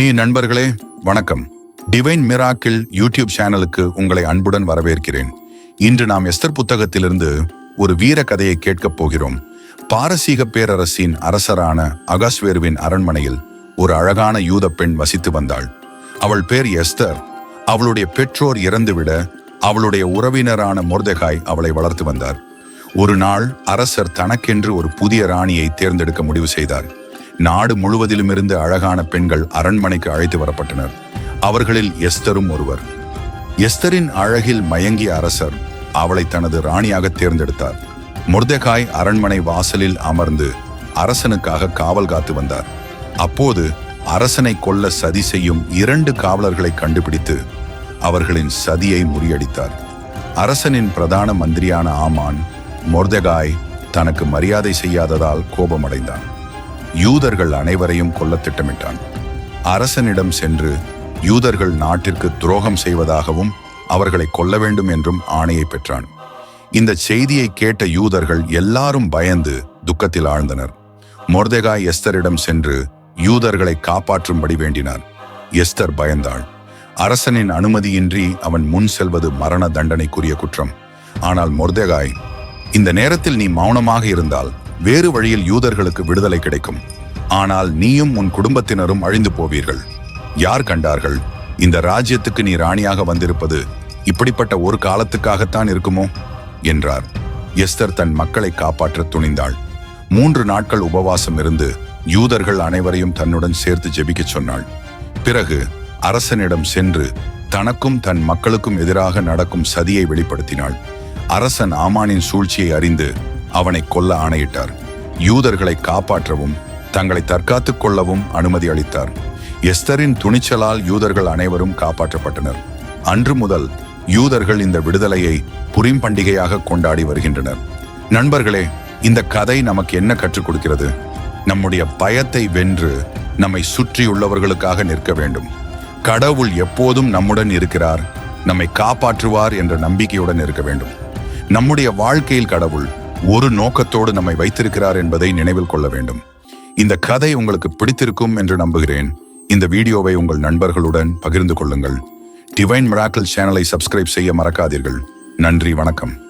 ஏ நண்பர்களே வணக்கம். Divine miracle YouTube சேனலுக்கு உங்களை அன்புடன் வரவேற்கிறேன். இன்று நாம் எஸ்தர் புத்தகத்திலிருந்து ஒரு வீர கதையை கேட்கப் போகிறோம். பாரசீக பேரரசின் அரசரான அகாஸ்வேருவின் அரண்மனையில் ஒரு அழகான யூத பெண் வசித்து வந்தாள். அவள் பேர் எஸ்தர். அவளுடைய பெற்றோர் இறந்துவிட அவளுடைய உறவினரான மொர்தெகாய் அவளை வளர்த்து வந்தார். ஒரு நாள் அரசர் தனக்கென்று ஒரு புதிய ராணியை தேர்ந்தெடுக்க முடிவு செய்தார். நாடு முழுவதிலும் இருந்து அழகான பெண்கள் அரண்மனைக்கு அழைத்து வரப்பட்டனர். அவர்களில் எஸ்தரும் ஒருவர். எஸ்தரின் அழகில் மயங்கிய அரசர் அவளை தனது ராணியாக தேர்ந்தெடுத்தார். முர்தகாய் அரண்மனை வாசலில் அமர்ந்து அரசனுக்காக காவல் காத்து வந்தார். அப்போது அரசனை கொல்ல சதி செய்யும் இரண்டு காவலர்களை கண்டுபிடித்து அவர்களின் சதியை முறியடித்தார். அரசனின் பிரதான மந்திரியான ஆமான் மொர்தகாய் தனக்கு மரியாதை செய்யாததால் கோபமடைந்தான். யூதர்கள் அனைவரையும் கொல்ல திட்டமிட்டான். அரசனிடம் சென்று யூதர்கள் நாட்டிற்கு துரோகம் செய்வதாகவும் அவர்களை கொல்ல வேண்டும் என்றும் ஆணையை பெற்றான். இந்த செய்தியை கேட்ட யூதர்கள் எல்லாரும் பயந்து துக்கத்தில் ஆழ்ந்தனர். மொர்தெகாய் எஸ்தரிடம் சென்று யூதர்களை காப்பாற்றும்படி வேண்டினார் எஸ்தர் பயந்தாள். அரசனின் அனுமதியின்றி அவன் முன் செல்வது மரண தண்டனைக்குரிய குற்றம். ஆனால் மொர்தெகாய் இந்த நேரத்தில் நீ மௌனமாக இருந்தால் வேறு வழியில் யூதர்களுக்கு விடுதலை கிடைக்கும். ஆனால் நீயும் உன் குடும்பத்தினரும் அழிந்து போவீர்கள். யார் கண்டார்கள்? இந்த ராஜ்யத்துக்கு நீ ராணியாக வந்திருப்பது இப்படிப்பட்ட ஒரு காலத்துக்காகத்தான் இருக்குமோ? என்றார். எஸ்தர் தன் மக்களை காப்பாற்ற துணிந்தாள். மூன்று நாட்கள் உபவாசம் இருந்து யூதர்கள் அனைவரையும் தன்னுடன் சேர்த்து ஜெபிக்கச் சொன்னாள். பிறகு அரசனிடம் சென்று தனக்கும் தன் மக்களுக்கும் எதிராக நடக்கும் சதியை வெளிப்படுத்தினாள். அரசன் ஆமானின் சூழ்ச்சியை அறிந்து அவனை கொல்ல ஆணையிட்டார். யூதர்களை காப்பாற்றவும் தங்களை தற்காத்துக் கொள்ளவும் அனுமதி அளித்தார். எஸ்தரின் துணிச்சலால் யூதர்கள் அனைவரும் காப்பாற்றப்பட்டனர். அன்று முதல் யூதர்கள் இந்த விடுதலையை புரிம் பண்டிகையாக கொண்டாடி வருகின்றனர். நண்பர்களே இந்த கதை நமக்கு என்ன கற்றுக் கொடுக்கிறது? நம்முடைய பயத்தை வென்று நம்மை சுற்றியுள்ளவர்களுக்காக நிற்க வேண்டும். கடவுள் எப்போதும் நம்முடன் இருக்கிறார். நம்மை காப்பாற்றுவார் என்ற நம்பிக்கையுடன் இருக்க வேண்டும். நம்முடைய வாழ்க்கையில் கடவுள் ஒரு நோக்கத்தோடு நம்மை வைத்திருக்கிறார் என்பதை நினைவில் கொள்ள வேண்டும். இந்த கதை உங்களுக்கு பிடித்திருக்கும் என்று நம்புகிறேன். இந்த வீடியோவை உங்கள் நண்பர்களுடன் பகிர்ந்து கொள்ளுங்கள். டிவைன் மிராக்கிள் சேனலை சப்ஸ்கிரைப் செய்ய மறக்காதீர்கள். நன்றி வணக்கம்.